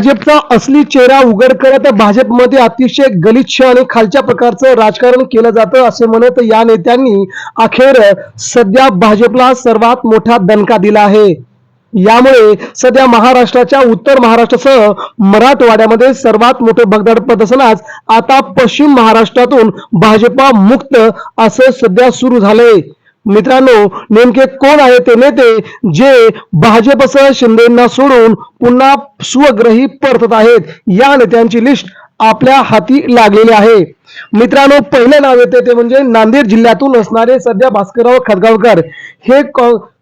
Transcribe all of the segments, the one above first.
भाजपचा असली चेहरा उघड करत भाजपमध्ये अतिशय गलिच्छ आणि खालच्या प्रकारचं राजकारण केलं जातं असे म्हणत या नेत्यांनी अखेर सध्या भाजपला सर्वात मोठा दणका दिला आहे. यामुळे सध्या महाराष्ट्राच्या उत्तर महाराष्ट्रासह मराठवाड्यामध्ये सर्वात मोठे भगदाड प्रदर्शनास आता पश्चिम महाराष्ट्रातून भाजपा मुक्त असं सध्या सुरू झालंय. मित्रांनो नेमके कोण आहे ते नेते जे भाजपसह शिंदेना सोडून पुन्हा स्वग्रही परतत आहेत? या नेत्यांची लिस्ट आपल्या हाती लागलेली आहे. मित्रांनो पहिले नाव येते ते म्हणजे नांदेड जिल्ह्यातून असणारे सध्या भास्करराव खदगावकर हे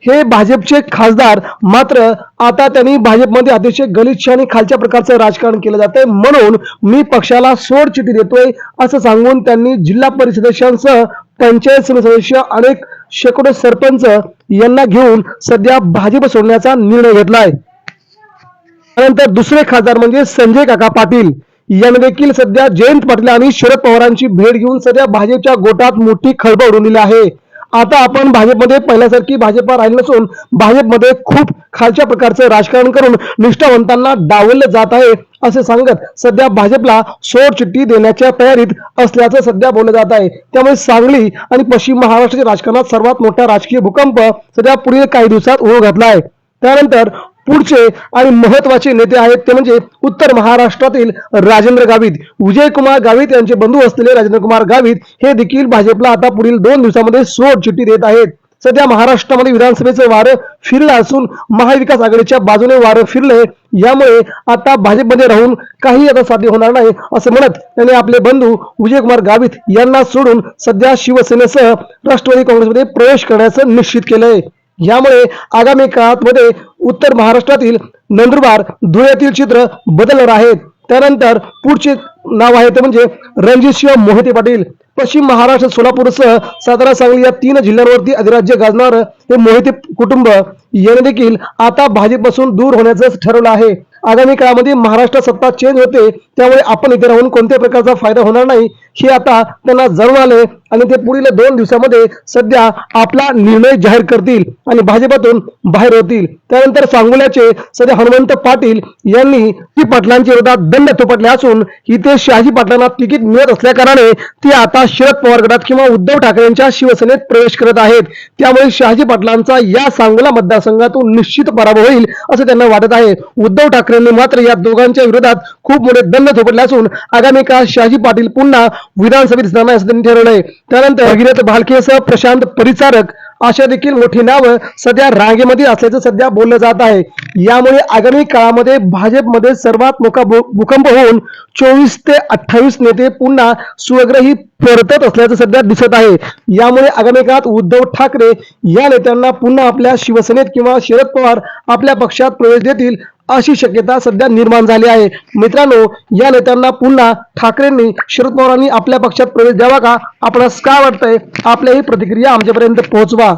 हे भाजपचे खासदार मात्र आता त्यांनी भाजपमध्ये अतिशय गलिच्छ आणि खालच्या प्रकारचं राजकारण केलं जातंय. म्हणून मी पक्षाला सोड चिठी देतोय असं सांगून त्यांनी जिल्हा परिषदेशांसह पंचायत समिती सदस्य अनेक शेकडो सरपंच यांना घेऊन सध्या भाजप सोडण्याचा निर्णय घेतलाय. त्यानंतर दुसरे खासदार म्हणजे संजय काका पाटील. यांनी देखील सध्या जयंत पाटील आणि शरद पवारांची भेट घेऊन सध्या भाजपच्या गोटात मोठी खळबळ उडून दिली आहे. आता आपण भाजपमध्ये पहिल्यासारखी भाजपा राहिली नसून भाजपमध्ये खूप खालच्या प्रकारचं राजकारण करून निष्ठावंतांना डावललं जात आहे असे सांगत सध्या भाजपला सोड चिठ्ठी देण्याच्या तयारीत असल्याचं सध्या बोललं जात आहे. त्यामुळे सांगली आणि पश्चिम महाराष्ट्राच्या राजकारणात सर्वात मोठा राजकीय भूकंप सध्या पुढील काही दिवसात उभं घातला आहे. त्यानंतर पुढचे आणि महत्त्वाचे नेते आहेत ते म्हणजे उत्तर महाराष्ट्रातील राजेंद्र गावित. विजयकुमार गावित यांचे बंधू असलेले राजेंद्र कुमार गावित हे देखील भाजपला आता पुढील दोन दिवसामध्ये सोड चिठ्ठी देत आहेत. सध्या महाराष्ट्रामध्ये विधानसभेचं वारं फिरलं असून महाविकास आघाडीच्या बाजूने वारं फिरले यामुळे आता भाजपमध्ये राहून काही आता साध्य होणार नाही असं म्हणत त्यांनी आपले बंधू विजयकुमार गावित यांना सोडून सध्या शिवसेनेसह राष्ट्रवादी काँग्रेसमध्ये प्रवेश करण्याचं निश्चित केलंय. यामुळे आगामी काळात मध्ये उत्तर महाराष्ट्रातील नंदुरबार धुळ्यातील चित्र बदलणार आहेत. त्यानंतर पुढचे नाव आहे ते म्हणजे रणजितसिंह मोहिते पाटील. पश्चिम महाराष्ट्र सोलापूरसह सातारा सांगली या तीन जिल्ह्यांवरती अधिराज्य गाजणार हे मोहिते कुटुंब याने देखील आता भाजपपासून दूर होण्याचं ठरवलं आहे. आगामी काळामध्ये महाराष्ट्र सत्ता चेंज होते त्यामुळे आपण इथे राहून कोणत्या प्रकारचा फायदा होणार नाही हे आता त्यांना जाणून आले आणि ते पुढील दोन दिवसामध्ये सध्या आपला निर्णय जाहीर करतील आणि भाजपातून बाहेर होतील. त्यानंतर सांगोल्याचे सध्या हनुमंत पाटील यांनी ती पाटलांच्या विरोधात दंड थोपटले असून इथे शहाजी पाटलांना तिकीट मिळत असल्याकारणाने ते आता शरद पवार गटात किंवा उद्धव ठाकरेंच्या शिवसेनेत प्रवेश करत आहेत. त्यामुळे शहाजी पाटलांचा या सांगोला मतदारसंघातून निश्चित पराभव होईल असं त्यांना वाटत आहे. उद्धव ठाकरेंनी मात्र या दोघांच्या विरोधात खूप मोठे दंड थोपटले असून आगामी काळ शहाजी पाटील पुन्हा विधानसभेत दिसणार नाही असं त्यांनी ठरवलंय. त्यानंतर भगीरथ भालकेसह प्रशांत परिचारक अशा देखील मोठी नावं सध्या रांगेमध्ये असल्याचं सध्या बोललं जात आहे. यामुळे आगामी काळामध्ये भाजपमध्ये सर्वात मोठा भू- भूकंप होऊन चोवीस ते अठ्ठावीस नेते पुन्हा स्वग्रही परतत असल्याचं सध्या दिसत आहे. यामुळे आगामी काळात उद्धव ठाकरे या नेत्यांना पुन्हा आपल्या शिवसेनेत किंवा शरद पवार आपल्या पक्षात प्रवेश देतील अशी शक्यता सध्या निर्माण झाली आहे. मित्रांनो या नेत्यांना पुन्हा ठाकरेंनी शरद पवारांनी आपल्या पक्षात प्रवेश द्यावा का? आपणास काय वाटतंय? आपल्याही प्रतिक्रिया आमच्यापर्यंत पोहोचवा.